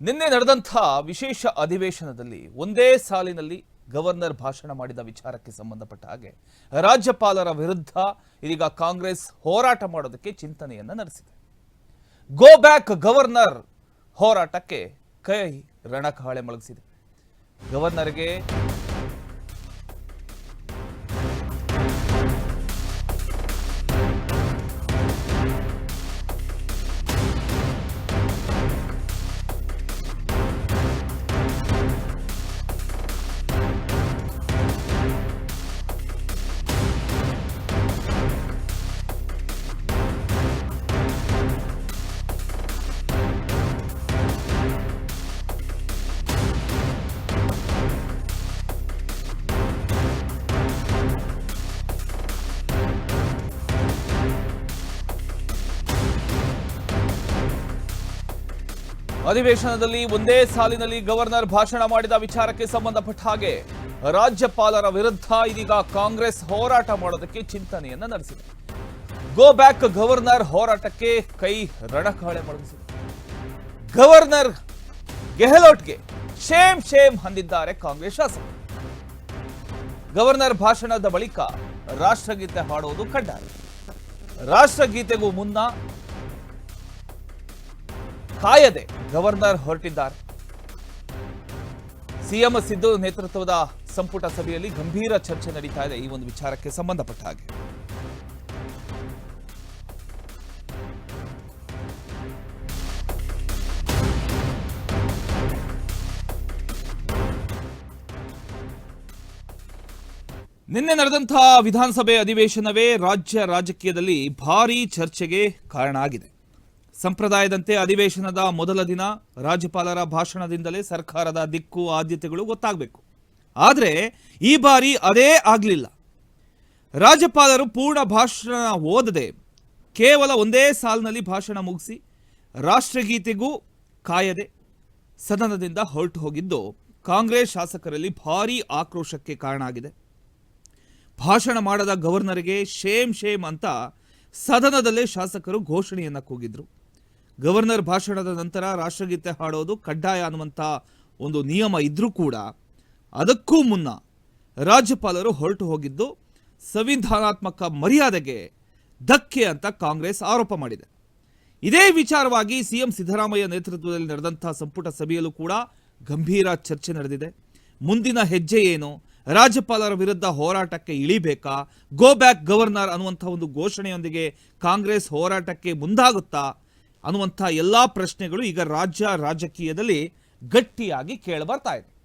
ನಿನ್ನೆ ನಡೆದಂಥ ವಿಶೇಷ ಅಧಿವೇಶನದಲ್ಲಿ ಒಂದೇ ಸಾಲಿನಲ್ಲಿ ಗವರ್ನರ್ ಭಾಷಣ ಮಾಡಿದ ವಿಚಾರಕ್ಕೆ ಸಂಬಂಧಪಟ್ಟ ಹಾಗೆ ರಾಜ್ಯಪಾಲರ ವಿರುದ್ಧ ಇದೀಗ ಕಾಂಗ್ರೆಸ್ ಹೋರಾಟ ಮಾಡೋದಕ್ಕೆ ಚಿಂತನೆಯನ್ನ ನಡೆಸಿದೆ. ಗೋ ಬ್ಯಾಕ್ ಗವರ್ನರ್ ಹೋರಾಟಕ್ಕೆ ಕೈ ರಣಕಹಳೆ ಮೊಳಗಿಸಿದೆ ಗವರ್ನರ್ಗೆ ಅಧಿವೇಶನದಲ್ಲಿ ಒಂದೇ ಸಾಲಿನಲ್ಲಿ ಗವರ್ನರ್ ಭಾಷಣ ಮಾಡಿದ ವಿಚಾರಕ್ಕೆ ಸಂಬಂಧಪಟ್ಟ ಹಾಗೆ ರಾಜ್ಯಪಾಲರ ವಿರುದ್ಧ ಇದೀಗ ಕಾಂಗ್ರೆಸ್ ಹೋರಾಟ ಮಾಡೋದಕ್ಕೆ ಚಿಂತನೆಯನ್ನ ನಡೆಸಿದೆ. ಗೋ ಬ್ಯಾಕ್ ಗವರ್ನರ್ ಹೋರಾಟಕ್ಕೆ ಕೈ ರಣಕಹಳೆ ಮೊಳಗಿಸಿದೆ. ಗವರ್ನರ್ ಗೆಹ್ಲೋಟ್ಗೆ ಶೇಮ್ ಶೇಮ್ ಹೊಂದಿದ್ದಾರೆ ಕಾಂಗ್ರೆಸ್ ಶಾಸಕರು ಗವರ್ನರ್ ಭಾಷಣದ ಬಳಿಕ ರಾಷ್ಟ್ರಗೀತೆ ಹಾಡುವುದು ಕಡ್ಡಾಯ. ರಾಷ್ಟ್ರಗೀತೆಗೂ ಮುನ್ನ ಕಾಯದೆ ಗವರ್ನರ್ ಹೊರಟಿದ್ದಾರೆ. ಸಿಎಂ ಸಿದ್ದು ನೇತೃತ್ವದ ಸಂಪುಟ ಸಭೆಯಲ್ಲಿ ಗಂಭೀರ ಚರ್ಚೆ ನಡೀತಾ ಇದೆ. ಈ ಒಂದು ವಿಚಾರಕ್ಕೆ ಸಂಬಂಧಪಟ್ಟ ಹಾಗೆ. ನಿನ್ನೆ ನಡೆದಂತಹ ವಿಧಾನಸಭೆ ಅಧಿವೇಶನವೇ ರಾಜ್ಯ ರಾಜಕೀಯದಲ್ಲಿ ಭಾರೀ ಚರ್ಚೆಗೆ ಕಾರಣ ಆಗಿದೆ. ಸಂಪ್ರದಾಯದಂತೆ ಅಧಿವೇಶನದ ಮೊದಲ ದಿನ ರಾಜ್ಯಪಾಲರ ಭಾಷಣದಿಂದಲೇ ಸರ್ಕಾರದ ದಿಕ್ಕು ಆದ್ಯತೆಗಳು ಗೊತ್ತಾಗಬೇಕು. ಆದರೆ ಈ ಬಾರಿ ಅದೇ ಆಗಲಿಲ್ಲ. ರಾಜ್ಯಪಾಲರು ಪೂರ್ಣ ಭಾಷಣ ಓದದೆ ಕೇವಲ ಒಂದೇ ಸಾಲಿನಲ್ಲಿ ಭಾಷಣ ಮುಗಿಸಿ ರಾಷ್ಟ್ರಗೀತೆಗೂ ಕಾಯದೆ ಸದನದಿಂದ ಹೊರಟು ಹೋಗಿದ್ದು ಕಾಂಗ್ರೆಸ್ ಶಾಸಕರಲ್ಲಿ ಭಾರೀ ಆಕ್ರೋಶಕ್ಕೆ ಕಾರಣ ಆಗಿದೆ ಭಾಷಣ ಮಾಡದ ಗವರ್ನರ್ಗೆ ಶೇಮ್ ಶೇಮ್ ಅಂತ ಸದನದಲ್ಲೇ ಶಾಸಕರು ಘೋಷಣೆಯನ್ನು ಕೂಗಿದ್ರು. ಗವರ್ನರ್ ಭಾಷಣದ ನಂತರ ರಾಷ್ಟ್ರಗೀತೆ ಹಾಡೋದು ಕಡ್ಡಾಯ ಅನ್ನುವಂಥ ಒಂದು ನಿಯಮ ಇದ್ರೂ ಕೂಡ ಅದಕ್ಕೂ ಮುನ್ನ ರಾಜ್ಯಪಾಲರು ಹೊರಟು ಹೋಗಿದ್ದು ಸಂವಿಧಾನಾತ್ಮಕ ಮರ್ಯಾದೆಗೆ ಧಕ್ಕೆ ಅಂತ ಕಾಂಗ್ರೆಸ್ ಆರೋಪ ಮಾಡಿದೆ. ಇದೇ ವಿಚಾರವಾಗಿ ಸಿಎಂ ಸಿದ್ದರಾಮಯ್ಯ ನೇತೃತ್ವದಲ್ಲಿ ನಡೆದಂತಹ ಸಂಪುಟ ಸಭೆಯಲ್ಲೂ ಕೂಡ ಗಂಭೀರ ಚರ್ಚೆ ನಡೆದಿದೆ. ಮುಂದಿನ ಹೆಜ್ಜೆ ಏನು? ರಾಜ್ಯಪಾಲರ ವಿರುದ್ಧ ಹೋರಾಟಕ್ಕೆ ಇಳಿಬೇಕಾ? ಗೋ ಬ್ಯಾಕ್ ಗವರ್ನರ್ ಅನ್ನುವಂಥ ಒಂದು ಘೋಷಣೆಯೊಂದಿಗೆ ಕಾಂಗ್ರೆಸ್ ಹೋರಾಟಕ್ಕೆ ಮುಂದಾಗುತ್ತಾ? ಅನ್ನುವಂಥ ಎಲ್ಲಾ ಪ್ರಶ್ನೆಗಳು ಈಗ ರಾಜ್ಯ ರಾಜಕೀಯದಲ್ಲಿ ಗಟ್ಟಿಯಾಗಿ ಕೇಳಿಬರ್ತಾ ಇದೆ.